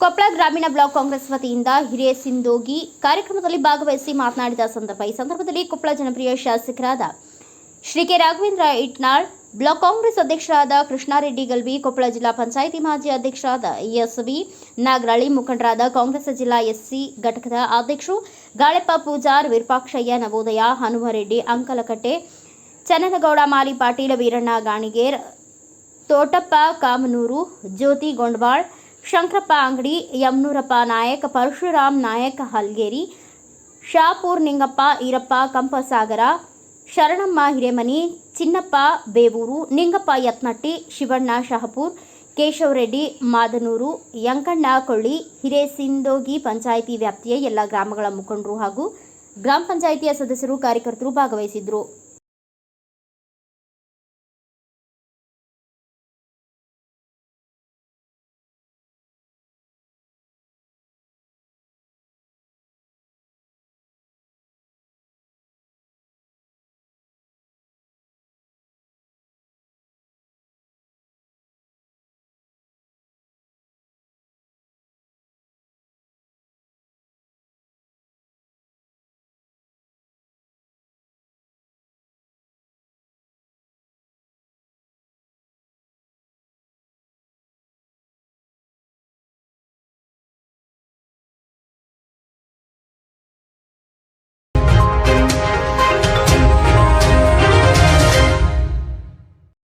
ಗ್ರಾಮೀಣ ಬ್ಲಾಕ್ ಕಾಂಗ್ರೆಸ್ ವತಿಯಿಂದ ಹಿರೇಸಿಂದೋಗಿ ಕಾರ್ಯಕ್ರಮದಲ್ಲಿ ಭಾಗವಹಿಸಿ ಮಾತನಾಡಿದ ಸಂದರ್ಭ ಈ ಸಂದರ್ಭದಲ್ಲಿ ಕೊಪ್ಪಳ ಜನಪ್ರಿಯ ಶಾಸಕರಾದ ಶ್ರೀ ಕೆ ರಾಘವೇಂದ್ರ ಇಟ್ನಾಳ್, ಬ್ಲಾಕ್ ಕಾಂಗ್ರೆಸ್ ಅಧ್ಯಕ್ಷರಾದ ಕೃಷ್ಣಾರೆಡ್ಡಿ ಗಲ್ವಿ ಕೊಪ್ಪಳ ಜಿಲ್ಲಾ ಪಂಚಾಯಿತಿ ಮಾಜಿ ಅಧ್ಯಕ್ಷರಾದ ಎಸ್ ವಿ ನಾಗರಳ್ಳಿ ಮುಖಂಡರಾದ ಕಾಂಗ್ರೆಸ್ ಜಿಲ್ಲಾ ಎಸ್ಸಿ ಘಟಕದ ಅಧ್ಯಕ್ಷರು ಗಾಳೆಪ್ಪ ಪೂಜಾರ್, ವಿರೂಪಾಕ್ಷಯ್ಯ, ನವೋದಯ, ಹನುಮರೆಡ್ಡಿ, ಅಂಕಲಕಟ್ಟೆ, ಚನ್ನನಗೌಡ, ಮಾಲಿ ಪಾಟೀಲ, ವೀರಣ್ಣ ಗಾಣಿಗೇರ್, ತೋಟಪ್ಪ, ಕಾಮನೂರು, ಜ್ಯೋತಿ ಗೊಂಡವಾಳ್ ಶಂಕರಪ್ಪ ಅಂಗಡಿ, ಯಮನೂರಪ್ಪ ನಾಯಕ್, ಪರಶುರಾಮ್ ನಾಯಕ್ ಹಲ್ಗೇರಿ, ಶಾಪೂರ್ ನಿಂಗಪ್ಪ ಈರಪ್ಪ, ಕಂಪಸಾಗರ, ಶರಣಮ್ಮ ಹಿರೇಮನಿ, ಚಿನ್ನಪ್ಪ ಬೇವೂರು, ನಿಂಗಪ್ಪ ಯತ್ನಟ್ಟಿ, ಶಿವಣ್ಣ ಶಹಪೂರ್ ಕೇಶವರೆಡ್ಡಿ ಮಾದನೂರು, ಯಂಕಣ್ಣ ಕೊಳ್ಳಿ, ಹಿರೇಸಿಂದೋಗಿ ಪಂಚಾಯಿತಿ ವ್ಯಾಪ್ತಿಯ ಎಲ್ಲ ಗ್ರಾಮಗಳ ಮುಖಂಡರು ಹಾಗೂ ಗ್ರಾಮ ಪಂಚಾಯಿತಿಯ ಸದಸ್ಯರು, ಕಾರ್ಯಕರ್ತರು ಭಾಗವಹಿಸಿದ್ರು